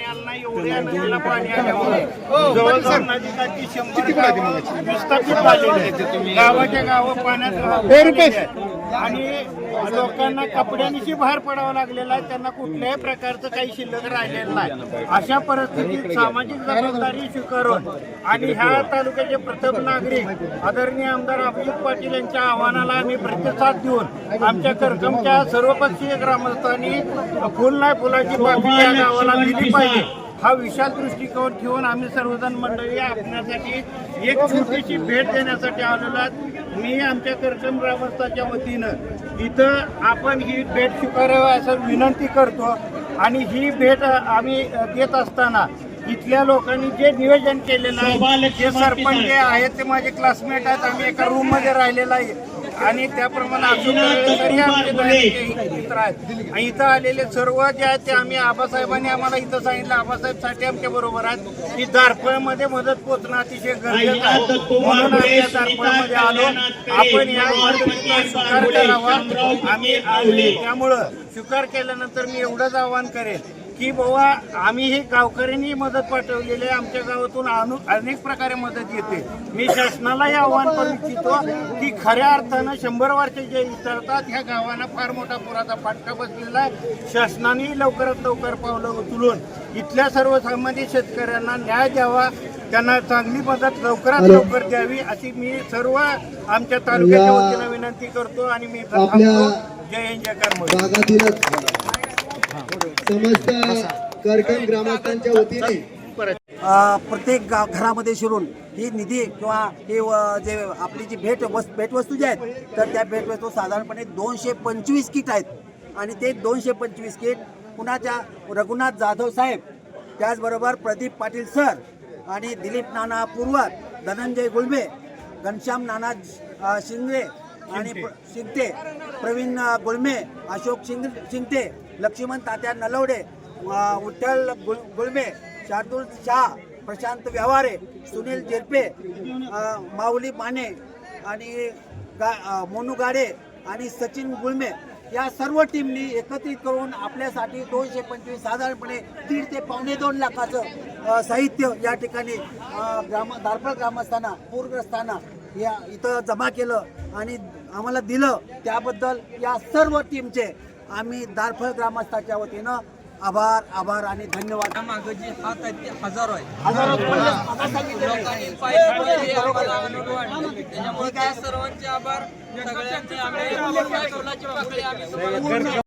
पाणी आलं नाही एवढ्या नदीला पाणी आल्यामुळे. जवळजवळ नदीकाठी शंभर गावं विस्थापित झालेली आहेत गावाच्या गावं पाण्यात आहेत. आणि लोकांना कपड्यांशी बाहेर पडावं लागलेलं आहे त्यांना कुठल्याही प्रकारचं काही शिल्लक राहिलेलं नाही. अशा परिस्थितीत सामाजिक जबाबदारी स्वीकारून आणि ह्या तालुक्याचे प्रथम नागरिक आदरणीय आमदार अभिजित पाटील यांच्या आव्हानाला आम्ही प्रतिसाद देऊन आमच्या करकमच्या सर्वपक्षीय ग्रामस्थांनी फुल नाही फुलाची पाकळी या गावाला दिली पाहिजे. हा विशाल दृष्टिकोन ठेवून आम्ही सर्वजण मंडळी आपल्यासाठी एक छोटीशी भेट देण्यासाठी आलेलो मी आमच्या करकम ग्रामस्थाच्या वतीनं इथं आपण ही भेट स्वीकारावी असं विनंती करतो आणि ही भेट आम्ही देत असताना इथल्या लोकांनी जे नियोजन केलेलं आहे जे सरपंच आहेत ते माझे क्लासमेट आहेत आम्ही एका रूममध्ये राहिलेला आहे. आणि त्याप्रमाणे अजून तरी आमचे मित्र आहेत. आणि इथं आलेले सर्व जे आहेत ते आम्ही आबासाहेबांनी आम्हाला इथं सांगितलं आबासाहेबसाठी आमच्या बरोबर आहेत. की दारफळमध्ये मदत पोहोचणं अतिशय गरजेचं आहे. म्हणून आम्ही या दारफळमध्ये आलो. आपण या मदतीचा स्वीकार करावा. आम्ही त्यामुळं स्वीकार केल्यानंतर मी एवढंच आवाहन करेन की बाबा आम्ही ही गावकऱ्यांनी मदत पाठवलेली आहे. आमच्या गावातून अनु अनेक प्रकारे मदत येते. मी शासनालाही आव्हान करू इच्छितो की खऱ्या अर्थानं शंभर वर्ष जे विसरतात ह्या गावांना फार मोठा पुराचा फाटका बसलेला आहे. शासनाने लवकरात लवकर पावलं उचलून इथल्या सर्वसामान्य शेतकऱ्यांना न्याय द्यावा. त्यांना चांगली मदत लवकरात लवकर द्यावी अशी मी सर्व आमच्या तालुक्याच्या वतीनं विनंती करतो आणि मी. जय हिंद जय समस्त करकम ग्रामस्थांच्या वतीने. प्रत्येक गाव घरामध्ये शिरून ही निधी किंवा ही जे आपली जी भेट वस भेटवस्तू जे आहेत तर त्या भेटवस्तू साधारणपणे दोनशे पंचवीस किट आहेत. आणि ते दोनशे पंचवीस किट पुण्याच्या रघुनाथ जाधव साहेब त्याचबरोबर प्रदीप पाटील सर आणि दिलीप नाना पूर्वत धनंजय गुळबे घनश्याम नाना शिंगरे आणि शिंगटे प्रवीण गुळमे अशोक शिंग शिंगटे लक्ष्मण तात्या नलवडे अ, विठ्ठल गुळ गुळमे शार्दुल शाह प्रशांत व्यवहारे सुनील जेरपे माऊली माने आणि गा मोनू गाडे आणि सचिन गुळमे या सर्व टीमनी एकत्रित करून आपल्यासाठी दोनशे पंचवीस साधारणपणे दीड ते पावणे दोन लाखाचं साहित्य या ठिकाणी ग्राम दारपळ ग्रामस्थांना पूरग्रस्तांना या इथं जमा केलं आणि आम्हाला दिलं. त्याबद्दल या सर्व टीमचे आम्ही दारफळ ग्रामस्थाच्या वतीनं आभार आभार आणि धन्यवाद मागं जे हात आहेत ते हजारो आहेत आहे. लोकांनी पाय पडले, आम्हाला अनुभव वाटले. त्याच्यामुळे त्या सर्वांचे आभार सगळ्यांचे आम्ही